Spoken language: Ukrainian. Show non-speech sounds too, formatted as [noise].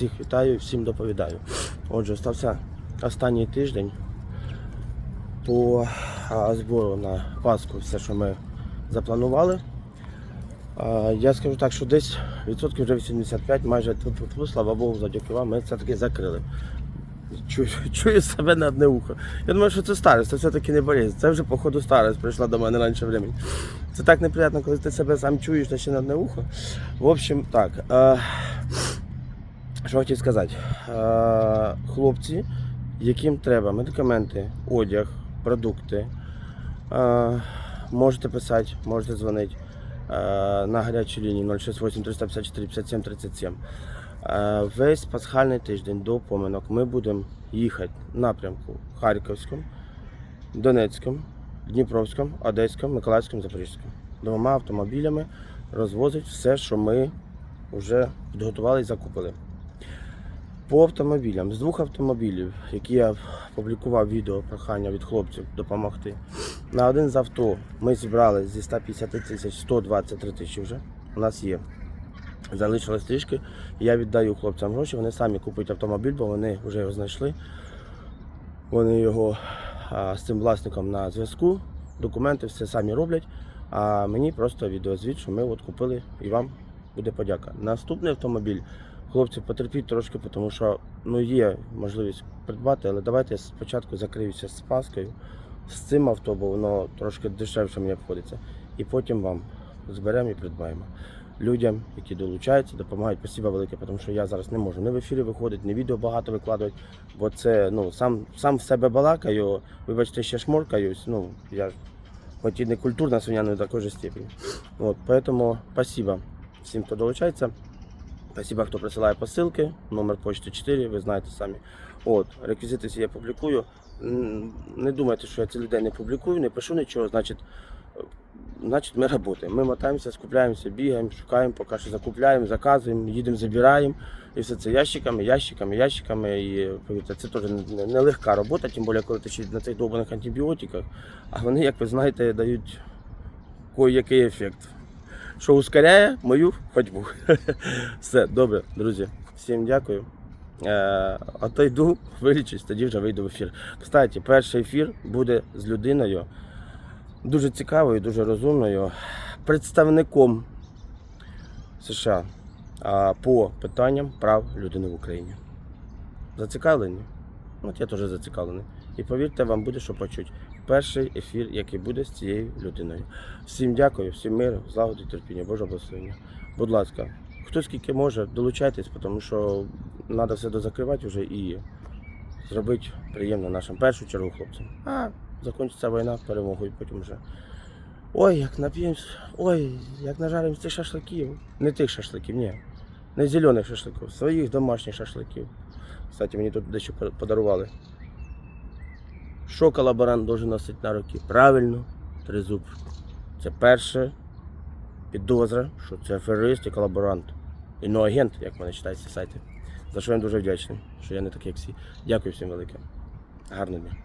Всіх вітаю, і всім доповідаю. Отже, стався останній тиждень по збору на Пасху, все, що ми запланували. Я скажу так, що десь відсотків вже 85, майже слава Богу, завдяки вам, ми це таки закрили. Чую, [laughs] чую себе на одне ухо. Я думаю, що це старість, це все-таки не болезнь. Це вже, походу, старість прийшла до мене раніше времени. Це так неприємно, коли ти себе сам чуєш та ще на одне ухо. В общем, так. Що хотів сказати? Е, хлопці, яким треба медикаменти, одяг, продукти, е, можете писати, можете дзвонити е, на гарячу лінію 068 354 57 37. Е, Весь пасхальний тиждень до поминок ми будемо їхати в напрямку Харківському, Донецькому, Дніпровському, Одеському, Миколаївському, Запорізькому. Двома автомобілями розвозить все, що ми вже підготували і закупили. По автомобілям, з двох автомобілів, які я публікував відео прохання від хлопців допомогти. На один з авто ми зібрали зі 150 тисяч 123 тисячі вже. У нас є. Залишилось трішки. Я віддаю хлопцям гроші, вони самі купують автомобіль, бо вони вже його знайшли. Вони його а, з цим власником на зв'язку, документи все самі роблять. А мені просто відеозвіт, що ми от купили і вам буде подяка. Наступний автомобіль, хлопці, потерпіть трошки, тому що ну, є можливість придбати, але давайте я спочатку закриюся з Паскою, з цим авто, бо воно трошки дешевше мені обходиться. І потім вам зберемо і придбаємо. Людям, які долучаються, допомагають. Спасибо велике, тому що я зараз не можу не в ефірі виходити, не відео багато викладувати, бо це ну, сам, сам в себе балакаю, вибачте, ще шморкаюсь. Ну, я ж хоч і не культурна свиня, але в такій же степені. От, поэтому спасибо всім, хто долучається. Спасибо, хто присилає посилки. Номер почти 4, ви знаєте самі. От, реквізити всі я публікую. Не думайте, що я цілий день не публікую, не пишу нічого, значить, е, значить ми працюємо. Ми мотаємося, скупляємося, бігаємо, шукаємо, поки що закупляємо, заказуємо, їдемо, забираємо. І все це ящиками, ящиками, ящиками. І повірте, це теж не- не робота, тим більше, коли ти на цих довбаних антибіотиках. А вони, як ви знаєте, дають кой-який ефект. Що ускоряє мою ходьбу. [laughs] Все, добре, друзі. Всім дякую. Е, отойду, [laughs] вилічусь, тоді вже вийду в ефір. Кстати, перший ефір буде з людиною дуже цікавою, дуже розумною, представником США по питанням прав людини в Україні. Зацікавлені? От я теж зацікавлений. І повірте, вам буде що почути. Перший ефір, який буде з цією людиною. Всім дякую, всім миру, злагоди, терпіння, Божого благословення. Будь ласка, хто скільки може, долучайтесь, тому що треба все дозакривати вже і зробити приємно нашим першу чергу хлопцям. А закінчиться війна перемогою, потім вже. Ой, як нап'ємось, ой, як нажаримо цих шашликів. Не тих шашликів, ні. Не зелених шашликів, своїх домашніх шашликів. Кстати, мені тут дещо подарували. Що колаборант може носити на руки? Правильно, тризуб. Це перше підозра, що це аферист і колаборант. Іноагент, як мене читається сайті. За що я дуже вдячний, що я не такий, як всі. Дякую всім велике. Гарного дня.